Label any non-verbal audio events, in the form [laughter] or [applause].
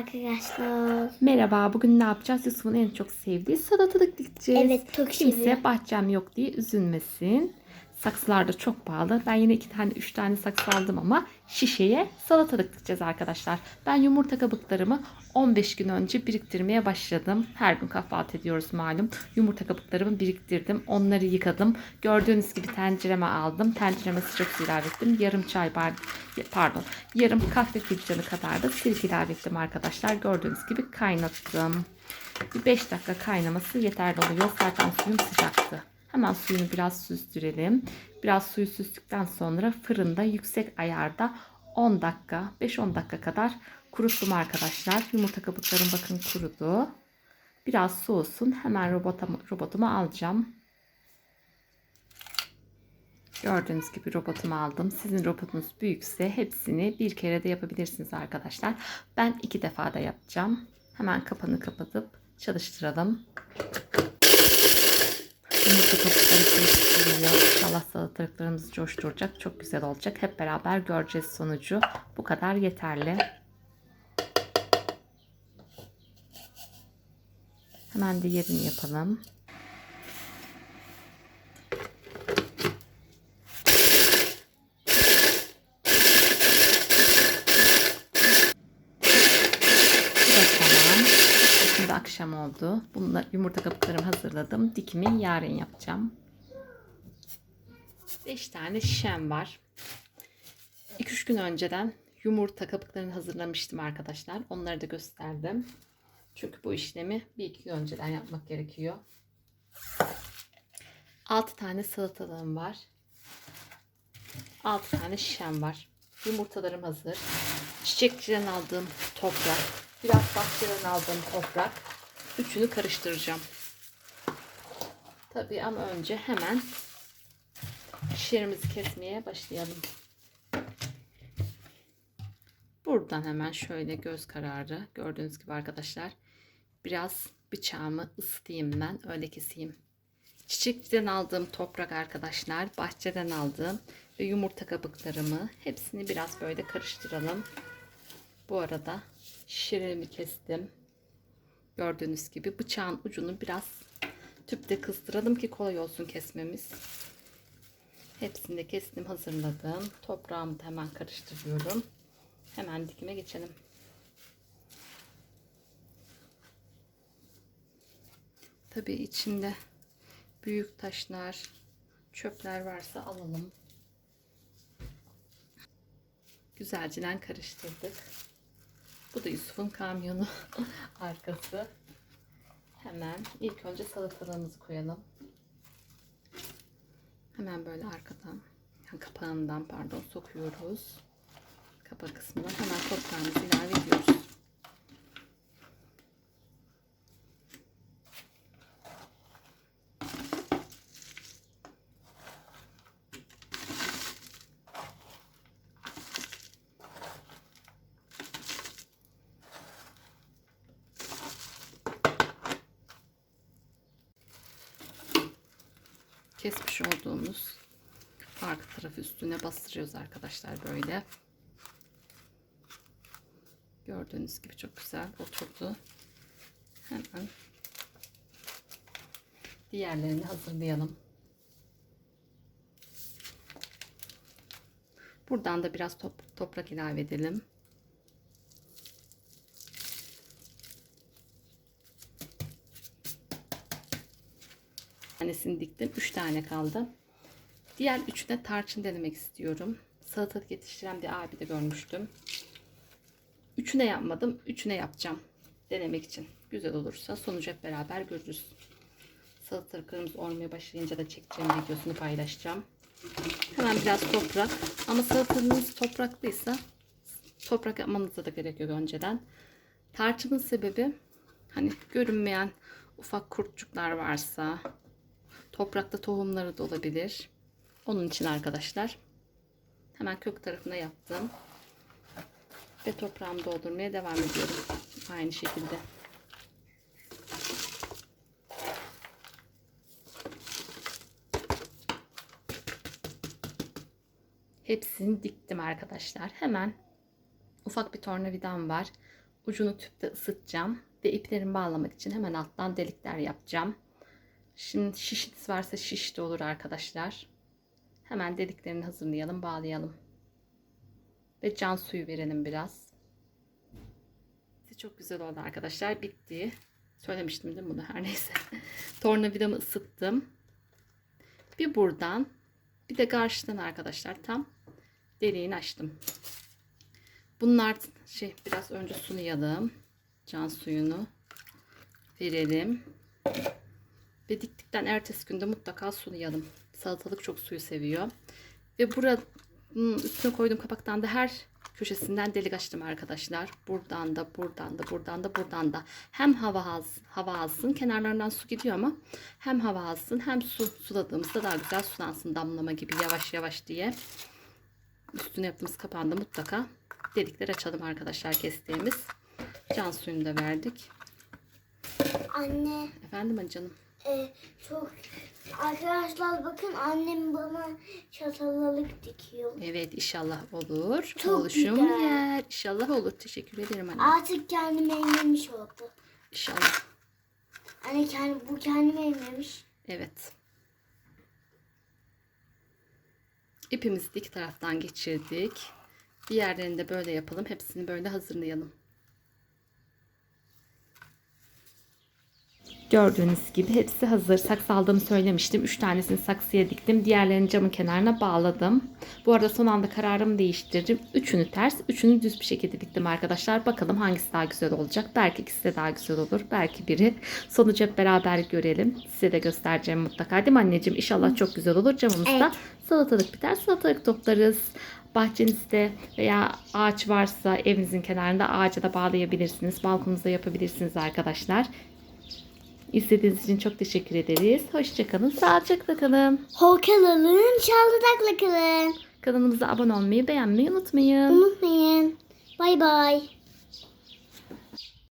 arkadaşlar. Merhaba, bugün ne yapacağız? Yusuf'un en çok sevdiği salatalık dikeceğiz. Evet, çok Kimse seviyor. bahçem yok diye üzülmesin. Saksılar da çok pahalı. Ben yine iki tane, üç tane saksı aldım ama şişeye salatalık dikeceğiz arkadaşlar. Ben yumurta kabuklarımı 15 gün önce biriktirmeye başladım. Her gün kahvaltı ediyoruz malum. Yumurta kabuklarımı biriktirdim. Onları yıkadım. Gördüğünüz gibi tencereme aldım. Tencereme sıcak su ilave ettim. Yarım çay bardağı, pardon, yarım kahve fincanı kadar da sirke ilave ettim arkadaşlar. Gördüğünüz gibi kaynattım. Bir 5 dakika kaynaması yeterli oluyor. Zaten suyum sıcaktı. Hemen suyunu biraz süzdürelim. Biraz suyu süzdükten sonra fırında yüksek ayarda 10 dakika, 5-10 dakika kadar kuruttum arkadaşlar. Yumurta kabuklarım bakın kurudu. Biraz soğusun. Hemen robotuma, robotuma alacağım. Gördüğünüz gibi robotumu aldım. Sizin robotunuz büyükse hepsini bir kere de yapabilirsiniz arkadaşlar. Ben iki defa da yapacağım. Hemen kapağını kapatıp çalıştıralım. Yumurta kabukları karıştırılıyor. İnşallah salatalıklarımızı coşturacak. Çok güzel olacak. Hep beraber göreceğiz sonucu. Bu kadar yeterli. Hemen diğerini yapalım. Bu da tamam. Şimdi akşam oldu. Bunlar yumurta kabuklarımı hazırladım. Dikimi yarın yapacağım. 5 tane şişem var. 2-3 gün önceden yumurta kabuklarını hazırlamıştım arkadaşlar. Onları da gösterdim. Çünkü bu işlemi bir iki gün önceden yapmak gerekiyor. 6 tane salatalığım var. 6 tane şişem var. Yumurtalarım hazır. Çiçekçiden aldığım toprak. Biraz bahçeden aldığım toprak. Üçünü karıştıracağım. Tabii ama önce hemen şişlerimizi kesmeye başlayalım. Buradan hemen şöyle göz kararı gördüğünüz gibi arkadaşlar biraz bıçağımı ısıtayım ben öyle keseyim. Çiçekçiden aldığım toprak arkadaşlar bahçeden aldığım ve yumurta kabuklarımı hepsini biraz böyle karıştıralım. Bu arada şişlerimi kestim. Gördüğünüz gibi bıçağın ucunu biraz tüpte kıstıralım ki kolay olsun kesmemiz. Hepsini de kestim hazırladım. Toprağımı da hemen karıştırıyorum. Hemen dikime geçelim. Tabii içinde büyük taşlar, çöpler varsa alalım. Güzelce karıştırdık. Bu da Yusuf'un kamyonu [laughs] arkası. Hemen ilk önce salatalığımızı koyalım. Hemen böyle arkadan, yani kapağından pardon sokuyoruz. Kapak kısmına hemen toprağımızı ilave ediyoruz. Kesmiş olduğumuz arka tarafı üstüne bastırıyoruz arkadaşlar böyle. Gördüğünüz gibi çok güzel oturdu. Hemen diğerlerini hazırlayalım. Buradan da biraz top, toprak ilave edelim. Tanesini diktim. 3 tane kaldı. Diğer üçüne tarçın denemek istiyorum. Salatalık yetiştiren bir abi de görmüştüm. Üçüne yapmadım. Üçüne yapacağım. Denemek için. Güzel olursa sonucu hep beraber görürüz. Salatalıklarımız olmaya başlayınca da çekeceğim videosunu paylaşacağım. Hemen biraz toprak. Ama salatalığınız topraklıysa toprak yapmanıza da gerek yok önceden. Tarçının sebebi hani görünmeyen ufak kurtçuklar varsa Toprakta tohumları da olabilir. Onun için arkadaşlar hemen kök tarafına yaptım. Ve toprağımı doldurmaya devam ediyorum. Aynı şekilde. Hepsini diktim arkadaşlar. Hemen ufak bir tornavidam var. ucunu tüpte ısıtacağım ve iplerimi bağlamak için hemen alttan delikler yapacağım. Şimdi şişiniz varsa şiş de olur arkadaşlar. Hemen deliklerini hazırlayalım, bağlayalım. Ve can suyu verelim biraz. Çok güzel oldu arkadaşlar. Bitti. Söylemiştim değil mi bunu? Her neyse. [laughs] Tornavidamı ısıttım. Bir buradan bir de karşıdan arkadaşlar tam deliğini açtım. Bunlar şey biraz önce sulayalım. Can suyunu verelim. Ve diktikten ertesi günde mutlaka sulayalım. Salatalık çok suyu seviyor. Ve buranın üstüne koyduğum kapaktan da her köşesinden delik açtım arkadaşlar. Buradan da, buradan da, buradan da, buradan da. Hem hava alsın, hava alsın. Kenarlarından su gidiyor ama hem hava alsın hem su suladığımızda daha güzel sulansın damlama gibi yavaş yavaş diye. Üstüne yaptığımız kapağında mutlaka delikler açalım arkadaşlar kestiğimiz. Can suyunu da verdik. Anne Efendim canım. E, çok arkadaşlar bakın annem bana çatalalık dikiyor. Evet inşallah olur. Çok Oluşum güzel. yer. İnşallah olur. Teşekkür ederim anne. Artık kendime emlemiş oldu. İnşallah. Anne kendi, bu kendime emlemiş. Evet. İpimizi iki taraftan geçirdik. Diğerlerini de böyle yapalım. Hepsini böyle hazırlayalım. Gördüğünüz gibi hepsi hazır. Saksı aldığımı söylemiştim. 3 tanesini saksıya diktim. Diğerlerini camın kenarına bağladım. Bu arada son anda kararımı değiştirdim. Üçünü ters, üçünü düz bir şekilde diktim arkadaşlar. Bakalım hangisi daha güzel olacak. Belki ikisi de daha güzel olur. Belki biri. Sonucu hep beraber görelim. Size de göstereceğim mutlaka. Değil mi anneciğim? İnşallah çok güzel olur. Camımızda Evet. salatalık biter. Salatalık toplarız. Bahçenizde veya ağaç varsa evinizin kenarında ağaca da bağlayabilirsiniz. Balkonunuzda yapabilirsiniz arkadaşlar. İzlediğiniz için çok teşekkür ederiz. Hoşçakalın. Sağlıcakla kalın. Hokalalın, çaldırakla kalın. Kanalımıza abone olmayı, beğenmeyi unutmayın. Unutmayın. Bay bay.